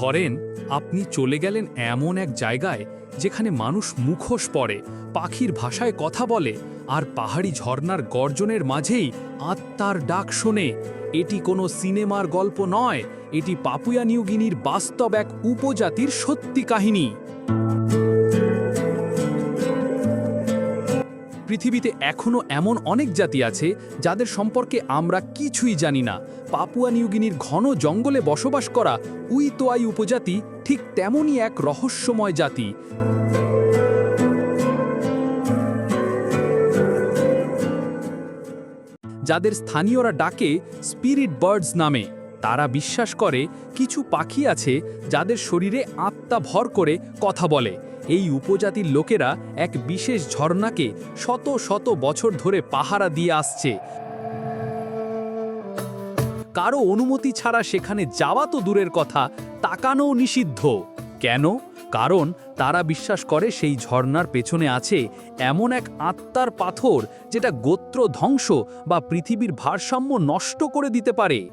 ধরেন, আপনি চলে গেলেন এমন এক জায়গায় যেখানে মানুষ মুখোশ পড়ে পাখির ভাষায় কথা বলে আর পাহাড়ি ঝর্নার গর্জনের মাঝেই আত্মার ডাক শোনে। এটি কোনো সিনেমার গল্প নয়, এটি পাপুয়া নিউগিনির বাস্তব এক উপজাতির সত্যি কাহিনী। পৃথিবীতে এখনও এমন অনেক জাতি আছে যাদের সম্পর্কে আমরা কিছুই জানি না। পাপুয়া নিউগিনির ঘন জঙ্গলে বসবাস করা উইতোয়াই উপজাতি ঠিক তেমনই এক রহস্যময় জাতি। যাদের স্থানীয়রা ডাকে স্পিরিট বার্ডস নামে, তারা বিশ্বাস করে কিছু পাখি আছে যাদের শরীরে আত্মা ভর করে কথা বলে। এই উপজাতির লোকেরা এক বিশেষ ঝর্ণাকে শত শত বছর ধরে পাহারা দিয়ে আসছে। কারও অনুমতি ছাড়া সেখানে যাওয়া তো দূরের কথা, তাকানোও নিষিদ্ধ। কেন? কারণ তারা বিশ্বাস করে সেই ঝর্ণার পেছনে আছে এমন এক আত্মার পাথর, যেটা গোত্র ধ্বংস বা পৃথিবীর ভারসাম্য নষ্ট করে দিতে পারে।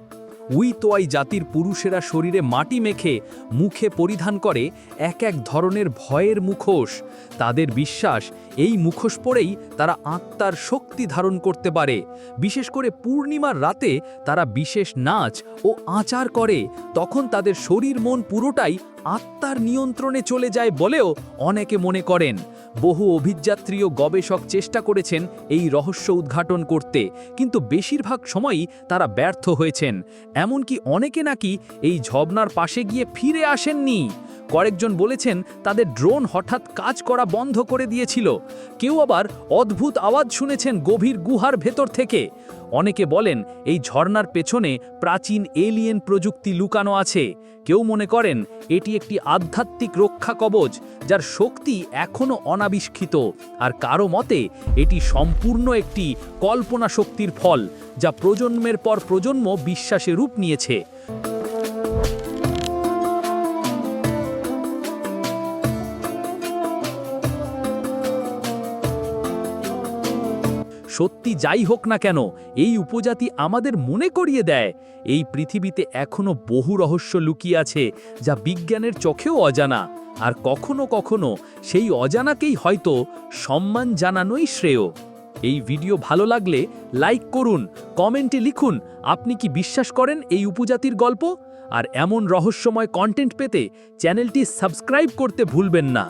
উইতোয়াই জাতির পুরুষেরা শরীরে মাটি মেখে মুখে পরিধান করে এক এক ধরনের ভয়ের মুখোশ। তাদের বিশ্বাস, এই মুখোশ পরেই তারা আত্মার শক্তি ধারণ করতে পারে। বিশেষ করে পূর্ণিমার রাতে তারা বিশেষ নাচ ও আচার করে। তখন তাদের শরীর মন পুরোটাই আত্মার নিয়ন্ত্রণে চলে যায় বলেও অনেকে মনে করেন। বহু অভিযাত্রীয় গবেষক চেষ্টা করেছেন এই রহস্য উদ্ঘাটন করতে, কিন্তু বেশিরভাগ সময়ই তারা ব্যর্থ হয়েছেন। এমনকি অনেকে নাকি এই ঝবনার পাশে গিয়ে ফিরে আসেননি। কয়েকজন বলেছেন তাদের ড্রোন হঠাৎ কাজ করা বন্ধ করে দিয়েছিল। কেউ আবার অদ্ভুত আওয়াজ শুনেছেন গভীর গুহার ভেতর থেকে। অনেকে বলেন এই ঝর্ণার পেছনে প্রাচীন এলিয়েন প্রযুক্তি লুকানো আছে। কেউ মনে করেন এটি একটি আধ্যাত্মিক রক্ষা কবচ যার শক্তি এখনও অনাবিষ্কৃত। আর কারও মতে, এটি সম্পূর্ণ একটি কল্পনা শক্তির ফল যা প্রজন্মের পর প্রজন্ম বিশ্বাসে রূপ নিয়েছে। সত্যি যাই হোক না কেন, এই উপজাতি আমাদের মনে করিয়ে দেয়। এই পৃথিবীতে এখনও বহু রহস্য লুকিয়ে আছে, যা বিজ্ঞানের চোখেও অজানা। আর কখনো কখনো সেই অজানাকেই হয়তো সম্মান জানানোই শ্রেয়। এই ভিডিও ভালো লাগলে লাইক করুন, কমেন্টে লিখুন, আপনি কি বিশ্বাস করেন এই উপজাতির গল্প? আর এমন রহস্যময় কন্টেন্ট পেতে চ্যানেলটি সাবস্ক্রাইব করতে ভুলবেন না।